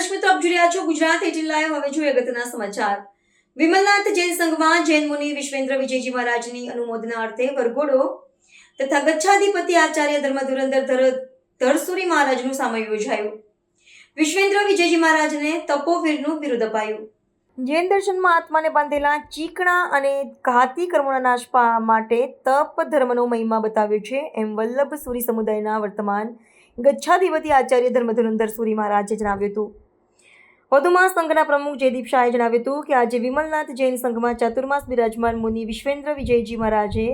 દર્શક મિત્રો, આપ જોઈ રહ્યા છો ગુજરાત એટીન લાઈવ. હવે જોઈએ અગત્યના સમાચાર. વિમલનાથ જૈન સંઘમાં જૈન મુનિ વિશ્વેન્દ્ર વિજયજી મહારાજની અનુમોદના અર્થે વરઘોડો તથા ગચ્છાધિપતિ આચાર્ય ધર્મધુરંદર ધર, ધરસુરી મહારાજનું સામે યોજાયું. વિશ્વેન્દ્ર વિજયજી મહારાજને તપોવીરનું બિરુદ અપાયું. જૈન દર્શનમાં આત્માને બાંધેલા ચીકણા અને ઘાતી કર્મોના નાશ માટે તપ ધર્મનો મહિમા બતાવ્યો છે. એમ વલ્લભ સુરી સમુદાયના વર્તમાન ગચ્છાધિપતિ આચાર્ય ધર્મધુરંદર સુરી મહારાજે જણાવ્યું હતું. વધુમાં સંઘના પ્રમુખ જયદીપ શાહે જણાવ્યું હતું કે આજે વિમલનાથ જૈન સંઘમાં ચાતુર્માસ બિરાજમાન મુનિ વિશ્વેન્દ્ર વિજયજી મહારાજે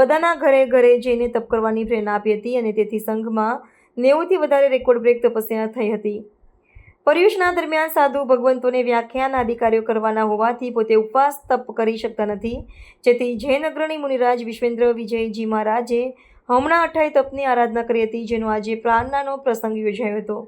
બધાના ઘરે ઘરે જઈને તપ કરવાની પ્રેરણા આપી હતી અને તેથી સંઘમાં નેવુંથી વધારે રેકોર્ડ બ્રેક તપસ્યા થઈ હતી. પર્યુષના દરમિયાન સાધુ ભગવંતોને વ્યાખ્યાન આદિ કાર્યો કરવાના હોવાથી પોતે ઉપવાસ તપ કરી શકતા નથી. જેથી જૈન અગ્રણી મુનિરાજ વિશ્વેન્દ્ર વિજયજી મહારાજે હમણાં અઠાઈ તપની આરાધના કરી હતી, જેનો આજે પ્રાર્થનાનો પ્રસંગ યોજાયો હતો.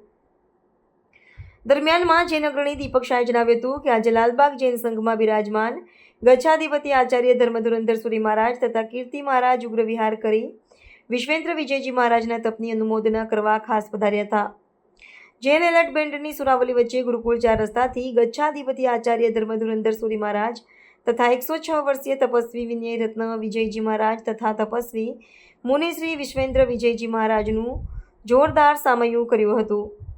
દરમિયાનમાં જૈન અગ્રણી દીપક શાહે જણાવ્યું હતું કે આજે લાલબાગ જૈન સંઘમાં બિરાજમાન ગચ્છાધિપતિ આચાર્ય ધર્મધુરંધર સુરી મહારાજ તથા કીર્તિ મહારાજ ઉગ્ર વિહાર કરી વિશ્વેન્દ્ર વિજયજી મહારાજના તપની અનુમોદના કરવા ખાસ પધાર્યા હતા. જૈન એલર્ટ બેન્ડની સુરાવલી વચ્ચે ગુરુકુળ ચાર રસ્તાથી ગચ્છાધિપતિ આચાર્ય ધર્મધુરંદર સુરી મહારાજ તથા એકસો છ વર્ષીય તપસ્વી વિનય રત્ન વિજયજી મહારાજ તથા તપસ્વી મુનિશ્રી વિશ્વેન્દ્ર વિજયજી મહારાજનું જોરદાર સામયું કર્યું હતું.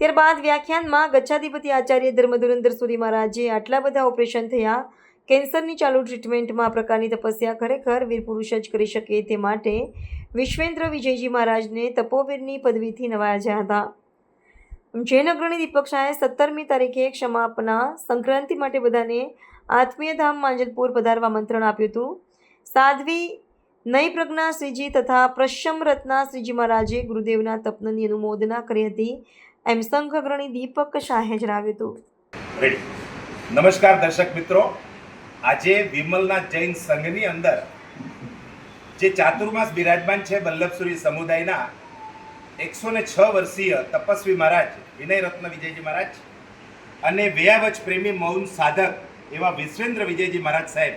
ત્યારબાદ વ્યાખ્યાનમાં ગચ્છાધિપતિ આચાર્ય ધર્મધુરંદર સુરી મહારાજે આટલા બધા ઓપરેશન થયા. કેન્સરની ચાલુ ટ્રીટમેન્ટમાં આ પ્રકારની તપસ્યા ખરેખર વીર પુરુષ જ કરી શકે તે માટે વિશ્વેન્દ્ર વિજયજી મહારાજને તપોવીરની પદવીથી નવાજ્યા હતા. જૈન અગ્રણી દીપક શાહે સત્તરમી તારીખે ક્ષમાપના સંક્રાંતિ માટે બધાને આત્મીય ધામ માંજલપુર પધારવા મંત્રણ આપ્યું હતું. સાધ્વી નઈ પ્રજ્ઞા શ્રીજી તથા પ્રશમ રત્ના શ્રીજી મહારાજે ગુરુદેવના તપનની અનુમોદના કરી હતી. એમ સંઘ અગ્રણી દીપક શાહે જણાવ્યું હતું. નમસ્કાર દર્શક મિત્રો. આજે વિમલનાથ જૈન સંઘની અંદર જે ચાતુર્માસ બિરાજમાન છે વલ્લભસુરી સમુદાયના એકસો ને છ વર્ષીય તપસ્વી મહારાજ વિનય રત્ન વિજયજી મહારાજ અને વેયાવચ પ્રેમી મૌન સાધક એવા વિશ્વેન્દ્ર વિજયજી મહારાજ સાહેબ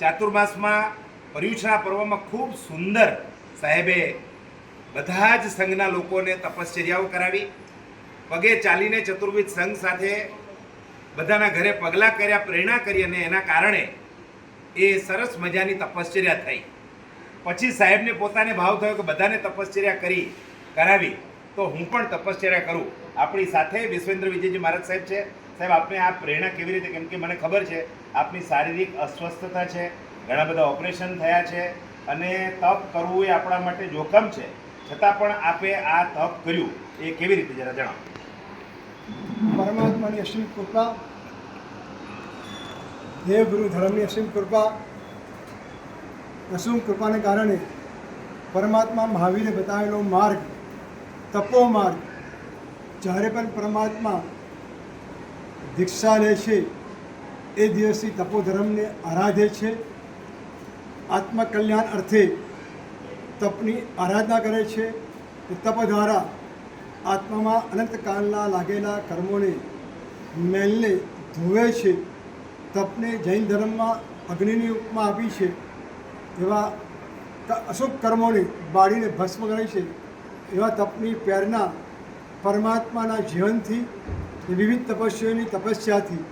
ચાતુર્માસમાં પર્યુષણા પર્વમાં ખૂબ સુંદર સાહેબે બધા જ સંઘના લોકોને તપશ્ચર્યાઓ કરાવી પગે ચાલીને ચતુર્વિધ સંઘ સાથે બધાના ઘરે પગલાં કર્યા, પ્રેરણા કરી અને એના કારણે એ સરસ મજાની તપશ્ચર્યા થઈ. પછી સાહેબને પોતાને ભાવ થયો કે બધાને તપશ્ચર્યા કરી, કરાવી, તો હું પણ તપશ્ચર્યા કરું. આપણી સાથે વિશ્વેન્દ્ર વિજયજી મહારાજ સાહેબ છે. સાહેબ, આપને આ પ્રેરણા કેવી રીતે, કેમ કે મને ખબર છે, આપની શારીરિક અસ્વસ્થતા છે, ઘણા બધા ઓપરેશન થયા છે, અને તપ કરવું એ આપણા માટે જોખમ છે. છતાં પણ આપે આ તપ કર્યું. એ કેવી રીતે જરા જણાવો. પરમાત્માની અસીમ કૃપા દેવ ગુરુ ધર્મની અસીમ કૃપા, અસીમ કૃપાને કારણે પરમાત્મા મહાવીરે બતાવેલો માર્ગ, તપો માર્ગ, જ્યારે પણ પરમાત્મા દીક્ષા લે છે, એ દિવસથી તપોધર્મને આરાધે છે. આત્મકલ્યાણ અર્થે તપની આરાધના કરે છે. તપ દ્વારા આત્મામાં અનંત કાળના લાગેલા કર્મોને મેલને ધોવે છે, તપને જૈન ધર્મમાં અગ્નિની ઉપમા આપી છે, એવા અશુભ કર્મોને બાળીને ભસ્મ કરે છે, એવા તપની પ્રેરણા પરમાત્માના જીવનથી વિવિધ તપસ્વીઓની તપસ્યાથી.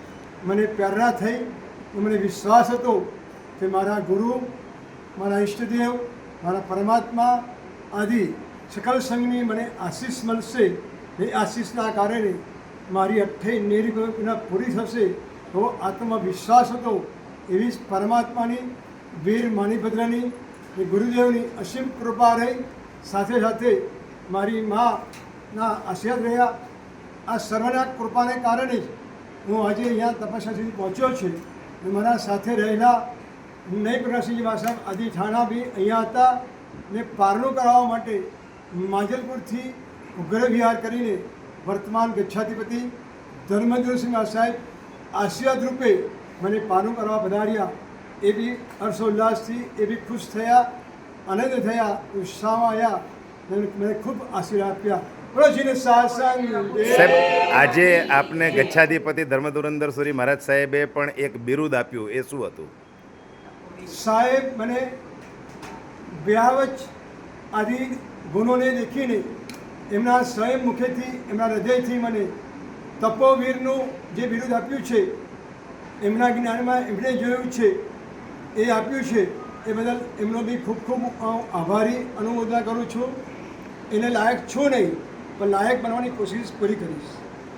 મને પ્રેરણા થઈ મને વિશ્વાસ હતો કે મારા ગુરુ, મારા ઈષ્ટદેવ, મારા પરમાત્મા આદિ સકલ સંઘની મને આશીષ મળશે. એ આશીષના કારણે મારી અઠ્ઠે નિર્ગુણા પૂરી થશે એવો આત્મવિશ્વાસ હતો. એવી પરમાત્માની, વીર માણિભદ્રની, એ ગુરુદેવની અસીમ કૃપા રહી. સાથે સાથે મારી માના આશીર્વાદ રહ્યા. આ સર્વના કૃપાને કારણે જ હું આજે અહીંયા તપસ્યા સુધી પહોંચ્યો છે. મારા સાથે રહેલા નય પ્રકાશજી સાહેબ આદિ ઠાણા બી અહીંયા હતા. ને પારણું કરાવવા માટે માંજલપુરથી ઉગ્ર વિહાર કરીને વર્તમાન ગચ્છાધિપતિ ધર્મેન્દ્રસિંહ સાહેબ આશીર્વાદ રૂપે મને પાનું કરવા પધાર્યા. એ બી હર્ષોલ્લાસથી એ બી ખુશ થયા આનંદ થયા ઉત્સાહમાં આવ્યા. મને ખૂબ આશીર્વાદ આપ્યા. સાહેબ આજે આપને ગચ્છાધિપતિ ધર્મધુરંદર સુરી મહારાજ સાહેબે પણ એક બિરુદ આપ્યું. એ શું હતું? સાહેબ મને વ્યાવચ આદિ ગુણોને દેખીને એમના સ્વયં મુખેથી, એમના હૃદયથી મને તપોવીરનું જે બિરુદ આપ્યું છે, એમના જ્ઞાનમાં એમણે જોયું છે, એ આપ્યું છે, એ બદલ એમનો બી ખૂબ ખૂબ આભારી અનુમોદના કરું છું. એને લાયક છું નહીં, પણ લાયક બનવાની કોશિશ પૂરી કરીશ.